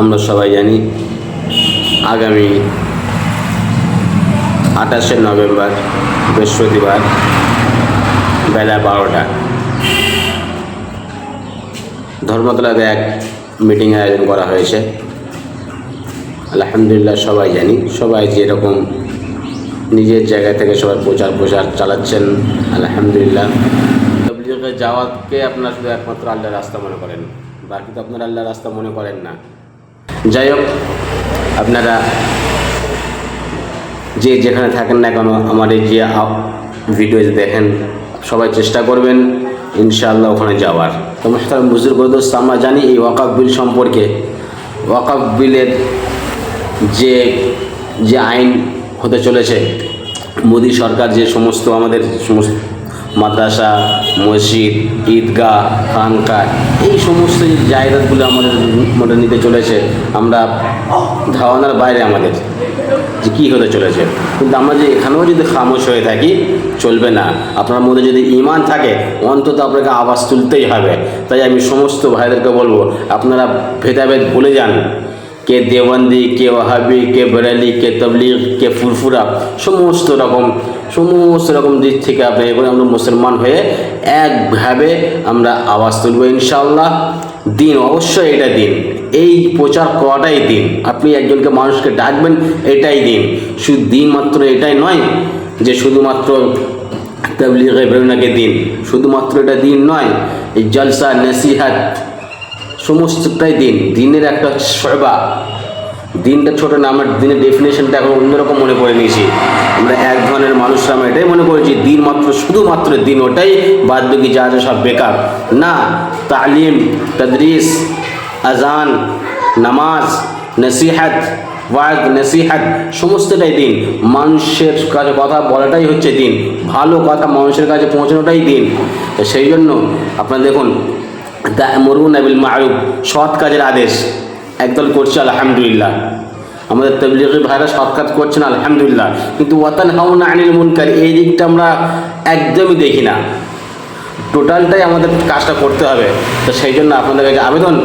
আমরা সবাই জানি আগামী আঠাশে নভেম্বর বৃহস্পতিবার বেলা বারোটা। ধর্মতলাতে এক মিটিং আয়োজন করা হয়েছে। আলহামদুলিল্লাহ সবাই জানি, সবাই যেরকম নিজের জায়গা থেকে সবাই প্রচার প্রচার চালাচ্ছেন, আলহামদুলিল্লাহ। তবলিগের আপনার শুধু একমাত্র আল্লাহর রাস্তা মনে করেন, বাকি তো আপনারা আল্লাহর রাস্তা মনে করেন না। যাই হোক আপনারা যে যেখানে থাকেন না কেন আমার এই যে ভিডিও দেখেন, সবাই চেষ্টা করবেন ইনশাআল্লাহ ওখানে যাওয়ার। তো মোহতারাম বুজুর্গ দোস্ত আমরা জানি এই ওয়াকাফ বিল সম্পর্কে। ওয়াকাফ বিলের যে যে আইন হতে চলেছে, মোদী সরকার যে সমস্ত আমাদের সমস্ত মাদ্রাসা, মসজিদ, ঈদগাহ খানকা এই সমস্ত জায়গাগুলো আমাদের মধ্যে নিতে চলেছে, আমরা ধারণার বাইরে আমাদের যে কী হতে চলেছে। কিন্তু আমরা যে এখানেও যদি খামোশ হয়ে থাকি, চলবে না। আপনার মধ্যে যদি ইমান থাকে, অন্তত আপনাকে আওয়াজ তুলতেই হবে। তাই আমি সমস্ত ভাইদেরকে বলব, আপনারা ভেদাভেদ ভুলে যান। কে দেওবন্দি, কে ওয়াহাবি, কে বেরালি, কে তবলিগ, কে ফুরফুরা, সমস্ত রকম সমস্ত রকম দিক থেকে আপনি এগুলো আমরা মুসলমান হয়ে একভাবে আমরা আওয়াজ তুলব ইনশাআল্লাহ। দিন, অবশ্যই এটা দিন। এই প্রচার করাটাই দিন। আপনি একজনকে মানুষকে ডাকবেন, এটাই দিন। শুধু দিন মাত্র এটাই নয় যে শুধুমাত্র তবলিগে বেরোনাকে দিন। শুধুমাত্র এটা দিন নয়, এই জলসা, নসিহাত সমস্তটাই দিন। দিনের একটা সবা দিনটা ছোট না, আমার দিনের ডেফিনেশনটা এখন অন্যরকম মনে করে নিয়েছি। আমরা এক ধরনের মানুষরা আমরা এটাই মনে করেছি, দিন মাত্র, শুধুমাত্র দিন, ওটাই বাদ বাকি যা আছে সব বেকার। না, তালিম, তদরিস, আজান, নামাজ, নসিহাত, ওয়াজ, নসিহাত, সমস্তটাই দিন। মানুষের কাছে কথা বলাটাই হচ্ছে দিন। ভালো কথা মানুষের কাছে পৌঁছানোটাই দিন। সেই জন্য আপনারা দেখুন মরুন আবিল মারুফ, সৎ কাজের আদেশ। একদল করছে, আলহামদুলিল্লাহ। আমাদের তবলিগি ভাইরা সৎ কাজ করছেন, আলহামদুলিল্লাহ। কিন্তু ওয়াতান হাউনা আনিল মুনকার, এই দিকটা আমরা একদমই দেখি না। টোটালটাই আমাদের কাজটা করতে হবে। তো সেই জন্য আপনাদের কাছে আবেদন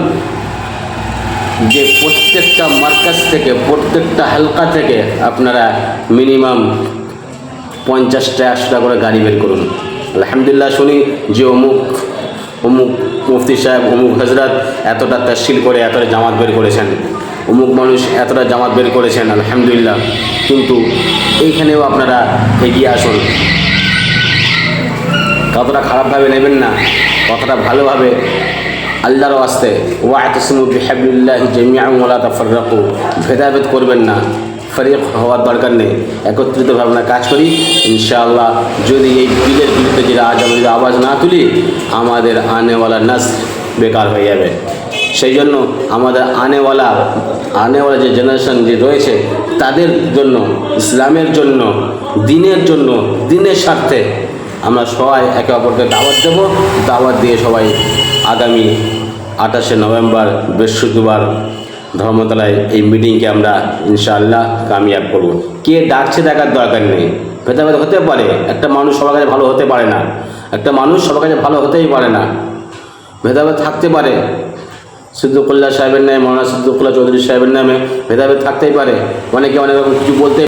যে প্রত্যেকটা মার্কাজ থেকে, প্রত্যেকটা হালকা থেকে আপনারা মিনিমাম পঞ্চাশটা, একশোটা করে গাড়ি বের করুন। আলহামদুলিল্লাহ শুনি যে অমুক অমুক মুফতি সাহেব, অমুক হজরত এতটা তহসিল করে, এতটা জামাত বের করেছেন। অমুক মানুষ এতটা জামাত বের করেছেন, আলহামদুলিল্লাহ। কিন্তু এইখানেও আপনারা এগিয়ে আসুন। কতটা খারাপভাবে নেবেন না, কতটা ভালোভাবে আল্লাহরও আসতে ওয়াতসমু বিহাবিল্লাহ জমিয়াম ওলা তাফাররাকু, ভেদাভেদ করবেন না। ফরিক হওয়ার দরকার নেই। একত্রিতভাবে আমরা কাজ করি। ইনশাআল্লাহ যদি এই বিলের বিরুদ্ধে যেটা আজ আমরা যদি আওয়াজ না তুলি, আমাদের আনেওয়ালা নাস বেকার হয়ে যাবে। সেই জন্য আমাদের আনেওয়ালা আনেওয়ালা যে জেনারেশন যে রয়েছে, তাদের জন্য, ইসলামের জন্য, দিনের জন্য, দিনের স্বার্থে আমরা সবাই একে অপরকে দাওয়াত দেব। দাওয়াত দিয়ে সবাই আগামী আঠাশে নভেম্বর, বৃহস্পতিবার ধর্মতলায় এই মিটিংকে আমরা ইনশাআল্লাহ কামিয়াব করব। কে ডাকছে দেখার দরকার নেই। ভেদাভেদ হতে পারে, একটা মানুষ সবার কাছে ভালো হতে পারে না। একটা মানুষ সবার কাছে ভালো হতেই পারে না। ভেদাভেদ থাকতে পারে। সিদ্দুকুল্লাহ সাহেবের নামে, মৌলানা সিদ্দুকুল্লাহ চৌধুরী সাহেবের নামে ভেদাভেদ থাকতেই পারে। অনেকে অনেক রকম কিছু বলতে